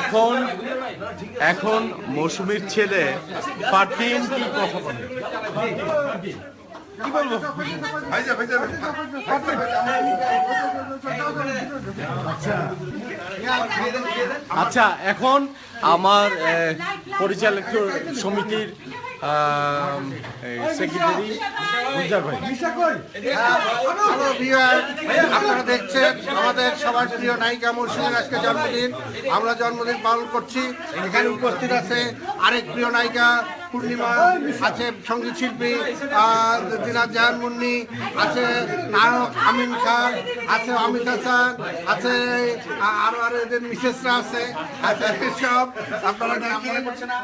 এখন এখন মৌসুমীর ছেলে পারতিন কি কথা বলে? কি বলব? আচ্ছা এখন আমার পরিচালক সমিতির সেক্রেটারি গুলজার ভাই। হ্যালো ভিউয়ার আপনারা দেখছেন আমাদের সবার প্রিয় নায়িকা মৌসুমীর আজকে জন্মদিন। আমরা জন্মদিন পালন করছি। এখানে উপস্থিত আছে আরেক প্রিয় নায়িকা পূর্ণিমা আছে সংগীত শিল্পী দিনাজ জাহান মুন্নি আছে নায়ক আমিন খান আছে অমিত হাসান আছে আরও আরও এদের মিসেসরা আছে। আছে সব আপনারা মনে না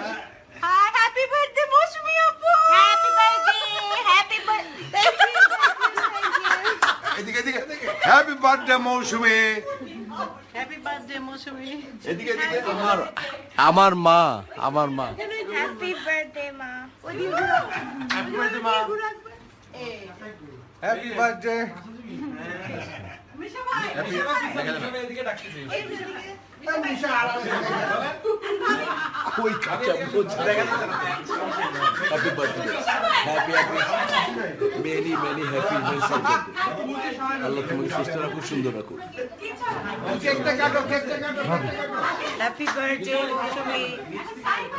Hi, happy birthday, মৌসুমী আপু! Happy birthday, happy birthday. এদিকে এদিকে happy birthday Mousumi. Happy birthday, Mousumi. এদিকে এদিকে আমার আমার মা আমার মা। Happy birthday, মা। হ্যাপি বার্থডে কই কাঁচা বুঝ happy birthday happy happy many many happy আল্লাহ তোমাকে সুস্থ রাখুক সুন্দর রাখুক। কেকটা কাটো কেকটা কাটো Happy birthday, Kushumi.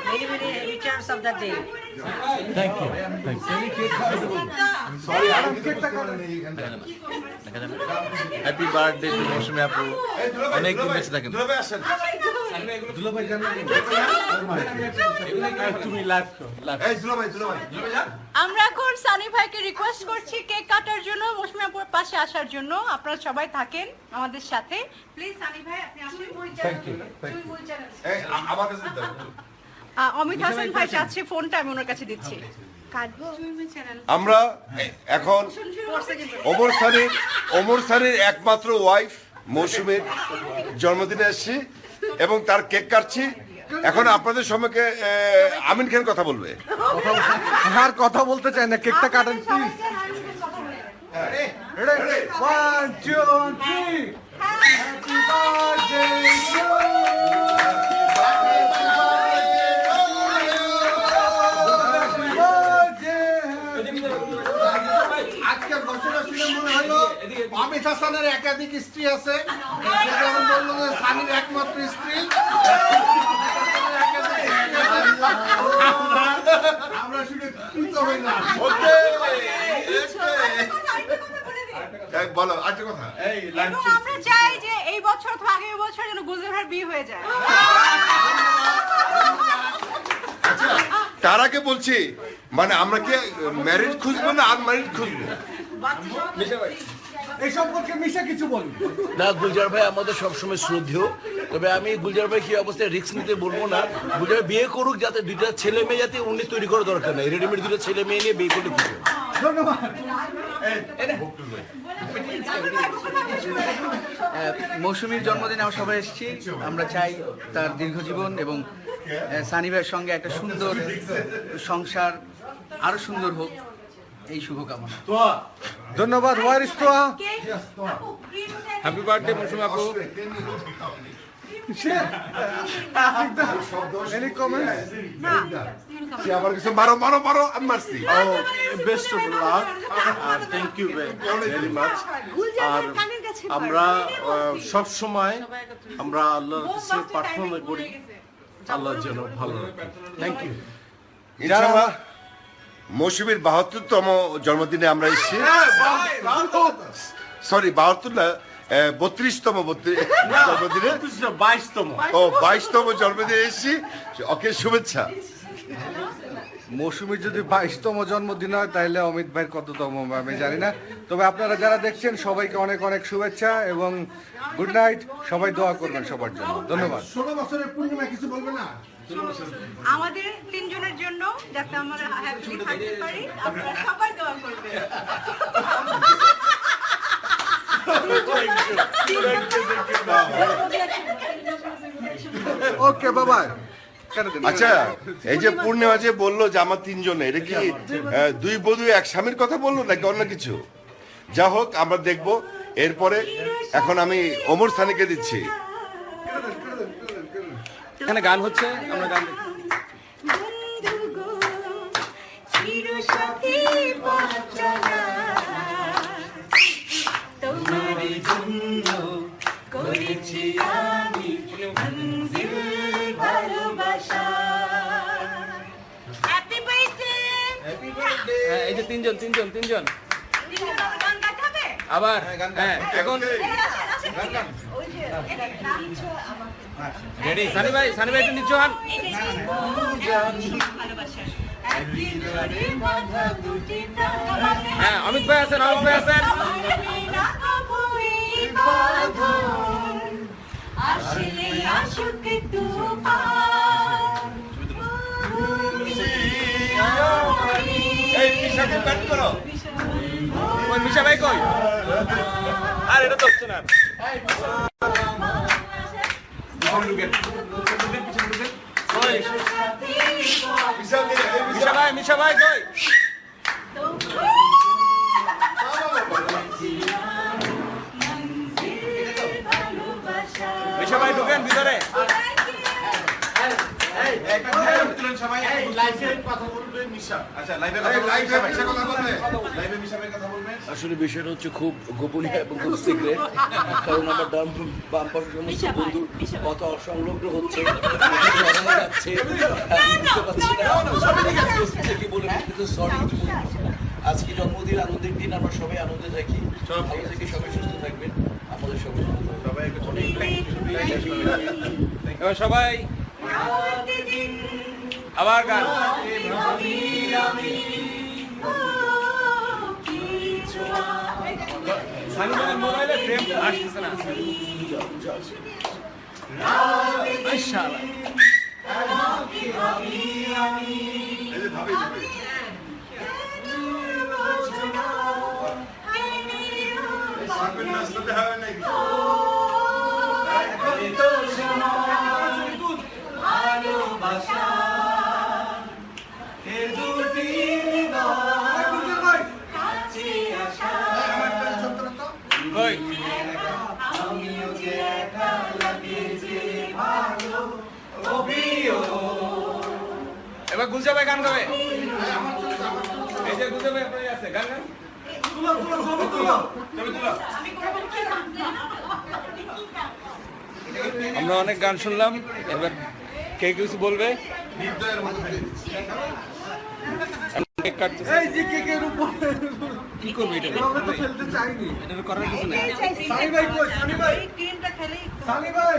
Many, many returns of the day. Thank you thank happy birthday Mousumi আপু অনেক দিন বেঁচে থাকেন। দুলাভাই আসেন তুমি লাইভ লাইভ এই দুলাভাই দুলাভাই। আমরা এখন সানি ভাইকে রিকোয়েস্ট করছি কেক কাটার জন্য মৌসুমী আপুর পাশে আসার জন্য। আপনারা সবাই থাকেন আমাদের সাথে। প্লিজ সানি ভাই আপনি আসুন আমার কাছে অমিত হাসান ভাই চাচ্ছে ফোনটা আমি ওনার কাছে দিচ্ছি। আমরা এখন ওমর সানির ওমর সানির একমাত্র ওয়াইফ মৌসুমীর জন্মদিনে এসেছি। এবং তার কেক কাটছি। এখন আপনাদের সম্মুখে আমিন খান কথা বলবে। আর কথা বলতে চাই না কেকটা কাটেন প্লিজ অমিত হাসানের একাধিক স্ত্রী আছে। যেমন বলল যে স্বামীর একমাত্র স্ত্রী। আমরা শুনে কৃত হইলাম এই, বলো আরেকটা কথা। এবং আমরা চাই যে এই বছর অথবা আগের বছর যেন বিয়ে হয়ে যায়। তার আগে বলছি মানে আমরা কি ম্যারিড খুঁজবো না আনম্যারিড খুঁজবো? এই সম্পর্কে মিশা কিছু বলুন না গুলজার ভাই আমাদের সবসময় শ্রদ্ধেয়। তবে আমি গুলজার ভাই কি অবস্থায় রিস্ক নিতে বলব না? গুলজার বিয়ে করুক যাতে দুইটা ছেলে মেয়ে যাতে উনি তৈরি করার দরকার নেই। রেডিমেড দুটো ছেলে মেয়ে নিয়ে বিয়ে করলে ধন্যবাদ। মৌসুমীর জন্মদিনে আমরা সবাই এসেছি। আমরা চাই তার দীর্ঘ জীবন এবং সানি ভাইয়ের সঙ্গে একটা সুন্দর সংসার আরও সুন্দর হোক। এই শুভকামনা ধন্যবাদ ওয়ার ইস তোয়া হ্যাপি বার্থডে মৌসুমী আপু আমার কিছু মারো মারো মারো আমি মারছি বেস্ট আর থ্যাংক ইউ ভেরি মাচ আর আমরা সব সময় আমরা আল্লাহর কাছে প্রার্থনা করি আল্লাহ যেন ভালো রাখে থ্যাংক ইউ মৌসুমীর বাহাত্তরতম জন্মদিনে আমরা এসেছি। সরি বাহাত্তর না বত্রিশতম জন্মদিনে। বাইশতম। ও বাইশতম জন্মদিনে এসেছি। ওকে শুভেচ্ছা। মৌসুমীর যদি বাইশতম জন্মদিন হয় তাহলে অমিত ভাইয়ের কততম আমি জানি না। তবে আপনারা যারা দেখছেন সবাইকে অনেক অনেক শুভেচ্ছা এবং গুড নাইট সবাই দোয়া করবেন সবার জন্য। ধন্যবাদ। ষোলো বছরের পূর্ণিমা কিছু বলবে না? আমাদের তিনজনের জন্য যাতে আমরা হ্যাপি থাকতে পারি আপনারা সবাই দোয়া করবেন। ওকে বাবাই আচ্ছা এই যে পূর্ণিমা যে বলল যে আমার তিনজনে এটা কি দুই বধূ এক স্বামীর কথা বলল নাকি অন্য কিছু? যা হোক আমরা দেখব। এরপরে এখন আমি ওমর সানিকে দিচ্ছি। এখানে গান হচ্ছে আমরা গান করেছি আমি মঞ্জিল ভালোবাসা হ্যাপি বার্থডে হ্যাঁ, এই যে তিনজন তিনজন তিনজন আবার হ্যাঁ এখন ওই যে রেডি সানি ভাই সানি ভাই একটু নিচু হন। হ্যাঁ অমিত ভাই আছেন, অমিত ভাই আছেন। আসলে মিশা ভাই আর এটা তো মিশা ভাই মিশা ভাই কই মিশা ভাই ঢুকেন ভিতরে। আসলে বিষয়টা হচ্ছে খুব গোপনীয় এবং খুব সিক্রেট কারণ আমার ডান বাম পাশে সমস্ত বন্ধুর কথা অসংলগ্ন হচ্ছে। যাচ্ছে। বুঝতে পারছি না। সরি আজকে জন্মদিন আনন্দের দিন আমরা সবাই আনন্দে থাকি। ভালো থেকে সবাই সুস্থ থাকবেন। আমাদের সবাই সবাই এবার সবাই আবার গান। সানি ভাইয়ের মোবাইলে ফ্রেম আসতেছে না। এই এবার গুলজা ভাই গান গাবে। এই যে গুলজা ভাই আপনার আছে গান গান। আমরা অনেক গান শুনলাম এবার কে কিছু বলবে? কেক কাটতেছে। কি করবে এটা? এটা করার কিছু নেই। সানি ভাই?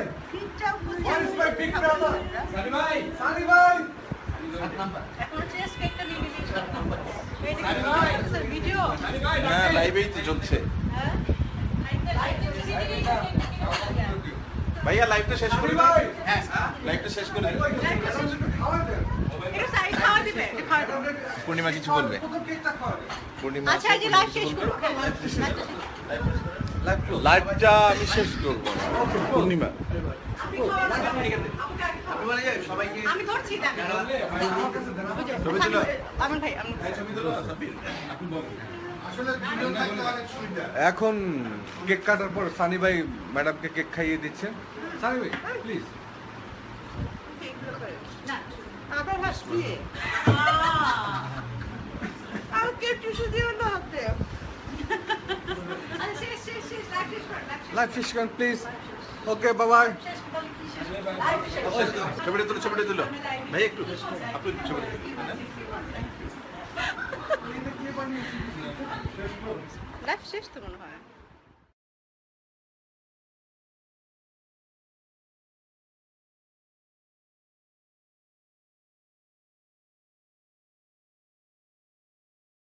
না লাইভেই তো চলছে। ভাইয়া লাইভটা শেষ করে হ্যাঁ লাইভটা শেষ করে পূর্ণিমা কিছু বলবে? পূর্ণিমা আচ্ছা এই শেষ লাইভটা আমি শেষ করব। পূর্ণিমা। আমি ধরছি এখন কেক কাটার পর সানি ভাই ম্যাডামকে কেক খাইয়ে দিচ্ছেন সানি ভাই প্লিজ আবার হাসবি? আর কে টিস্যু দিও না হাতে। আরে শেষ লাইফ প্লিজ ওকে বাবাই ছবিটা তুলো ছবিটা তুলো ভাই একটু আপনি ছবিটা লাইভ শেষ তো মনে হয়